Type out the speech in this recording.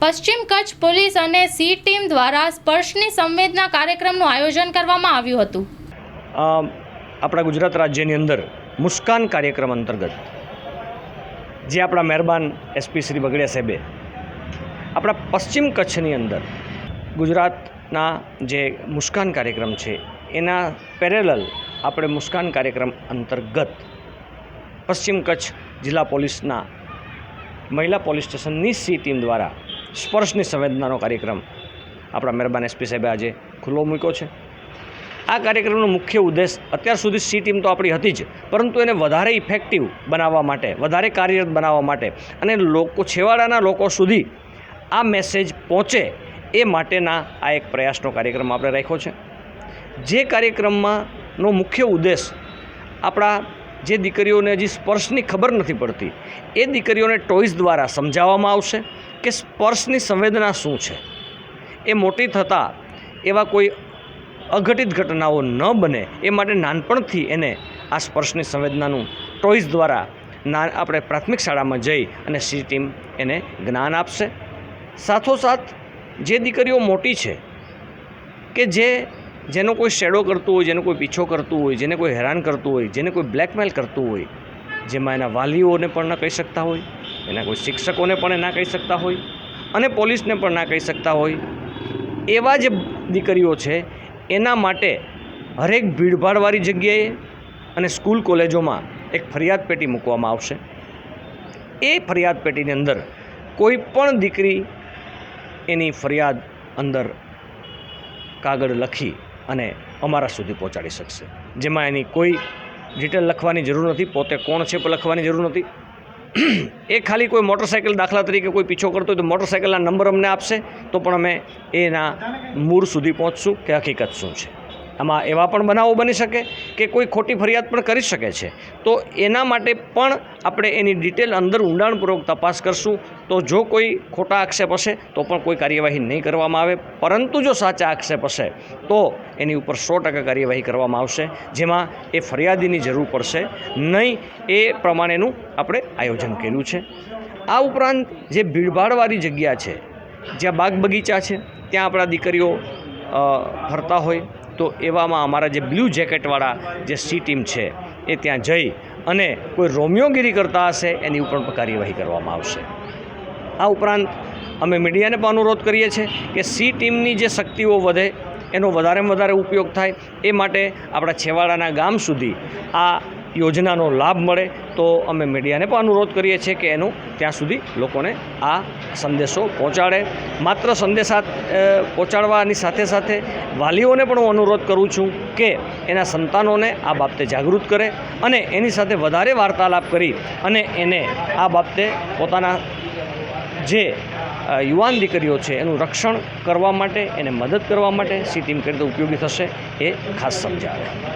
પશ્ચિમ કચ્છ પોલીસ અને C team દ્વારા સ્પર્શની સંવેદના કાર્યક્રમનું આયોજન કરવામાં આવ્યું હતું. આપણા ગુજરાત રાજ્યની અંદર મુસ્કાન કાર્યક્રમ અંતર્ગત જે આપણા મહેરબાન એસપી શ્રી બગડિયા સાહેબે આપણા પશ્ચિમ કચ્છની અંદર ગુજરાતના જે મુસ્કાન કાર્યક્રમ છે, એના પેરેલલ આપણે મુસ્કાન કાર્યક્રમ અંતર્ગત પશ્ચિમ કચ્છ જિલ્લા પોલીસના મહિલા પોલીસ સ્ટેશનની સી ટીમ દ્વારા સ્પર્શની સંવેદનાનો કાર્યક્રમ આપણા મહેરબાન એસપી સાહેબે આજે ખુલ્લો મૂક્યો છે. આ કાર્યક્રમનો મુખ્ય ઉદ્દેશ અત્યાર સુધી સી ટીમ તો આપણી હતી જ, પરંતુ એને વધારે ઇફેક્ટિવ બનાવવા માટે, વધારે કાર્યરત બનાવવા માટે અને લોકો, છેવાડાના લોકો સુધી આ મેસેજ પહોંચે એ માટેના આ એક પ્રયાસનો કાર્યક્રમ આપણે રાખ્યો છે. જે કાર્યક્રમમાંનો મુખ્ય ઉદ્દેશ આપણા જે દીકરીઓને હજી સ્પર્શની ખબર નથી પડતી, એ દીકરીઓને ટોಯ್સ દ્વારા સમજાવવામાં આવશે કે સ્પર્શની સંવેદના શું છે? એ મોટી થતાં એવા કોઈ અઘટિત ઘટનાઓ ન બને, એ માટે નાનપણથી એને આ સ્પર્શની સંવેદનાનું ટોಯ್સ દ્વારા ના, આપણે પ્રાથમિક શાળામાં જઈ અને સી ટીમ એને જ્ઞાન આપશે. સાથોસાથ જે દીકરીઓ મોટી છે, કે જે જેનો કોઈ શેડો કરતું હોય, જેનો કોઈ પીછો કરતું હોય, જેને કોઈ હેરાન કરતું હોય, જેને કોઈ બ્લેકમેલ કરતું હોય, જેમાં એના વાલીઓને પણ ન કહી શકતા હોય, એના કોઈ શિક્ષકોને પણ એ ના કહી શકતા હોય, અને પોલીસને પણ ના કહી શકતા હોય, એવા જે દીકરીઓ છે. એના માટે હરેક ભીડભાડવાળી જગ્યાએ અને સ્કૂલ કોલેજોમાં એક ફરિયાદ પેટી મૂકવામાં આવશે. એ ફરિયાદ પેટીની અંદર કોઈ પણ દીકરી એની ફરિયાદ અંદર કાગળ લખી અને અમારા સુધી પહોંચાડી શકશે. જેમાં એની કોઈ ડિટેલ લખવાની જરૂર નથી, પોતે કોણ છે લખવાની જરૂર નથી. એ ખાલી કોઈ મોટરસાઇકલ દાખલા તરીકે કોઈ પીછો કરતો હોય તો મોટરસાઇકલના નંબર અમને આપશે, તો પણ અમે એના મૂળ સુધી પહોંચશું કે હકીકત શું છે. આમાં એવા પણ બનાવો બની શકે કે કોઈ ખોટી ફરિયાદ પણ કરી શકે છે. તો એના માટે પણ આપણે એની ડિટેલ અંદર ઊંડાણપૂર્વક તપાસ કરશું. તો જો કોઈ ખોટા આક્ષેપ હશે, તો પણ કોઈ કાર્યવાહી નહીં કરવામાં આવે. પરંતુ જો સાચા આક્ષેપ હશે, તો એની ઉપર સો ટકા કાર્યવાહી કરવામાં આવશે. જેમાં એ ફરિયાદીની જરૂર પડશે. નહીં, એ પ્રમાણેનું આપણે આયોજન કર્યું છે. આ ઉપરાંત જે ભીડભાડવાળી જગ્યા છે, જ્યાં બાગ બગીચા છે, ત્યાં આપણા દીકરીઓ ફરતા હોય તો એવામાં અમારા જે બ્લુ જેકેટવાળા જે સી ટીમ છે, એ ત્યાં જઈ અને કોઈ રોમિયોગીરી કરતા હશે, એની ઉપર પણ કાર્યવાહી કરવામાં આવશે. આ ઉપરાંત અમે મીડિયાને પણ અનુરોધ કરીએ છીએ કે સી ટીમની જે શક્તિઓ વધે, એનો વધારેમાં વધારે ઉપયોગ થાય, એ માટે આપણા છેવાડાના ગામ સુધી આ યોજનાનો લાભ મળે તો અમે મીડિયાને પણ અનુરોધ કરીએ છીએ કે એનું ત્યાં સુધી લોકોને આ સંદેશો પહોંચાડે. માત્ર સંદેશા પહોંચાડવાની સાથે સાથે વાલીઓને પણ હું અનુરોધ કરું છું કે એના સંતાનોને આ બાબતે જાગૃત કરે અને એની સાથે વધારે વાર્તાલાપ કરી અને એને આ બાબતે પોતાના જે યુવાન દીકરીઓ છે એનું રક્ષણ કરવા માટે, એને મદદ કરવા માટે સી ટીમ કરી ઉપયોગી થશે એ ખાસ સમજાવે.